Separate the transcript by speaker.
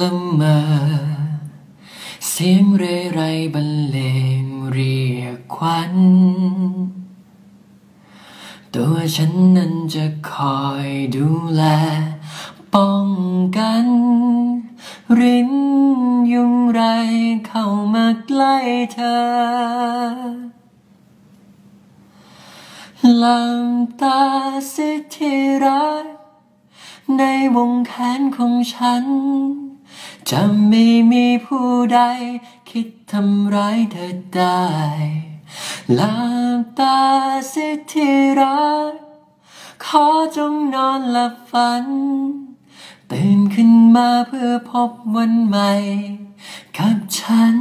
Speaker 1: ละเมอเสียงเรไรบรรเลงเรียกควัน ตัวฉันนั้นจะคอยดูแล ป้องกัน รินยุงไรเข้ามาใกล้เธอลังตาสิที่รักในวงแขนของฉัน จะไม่มีผู้ใด คิดทำร้ายเธอได้หลับตาสิที่รักขอจงนอนหลับฝัน ตื่นขึ้นมาเพื่อพบวันใหม่ กับฉัน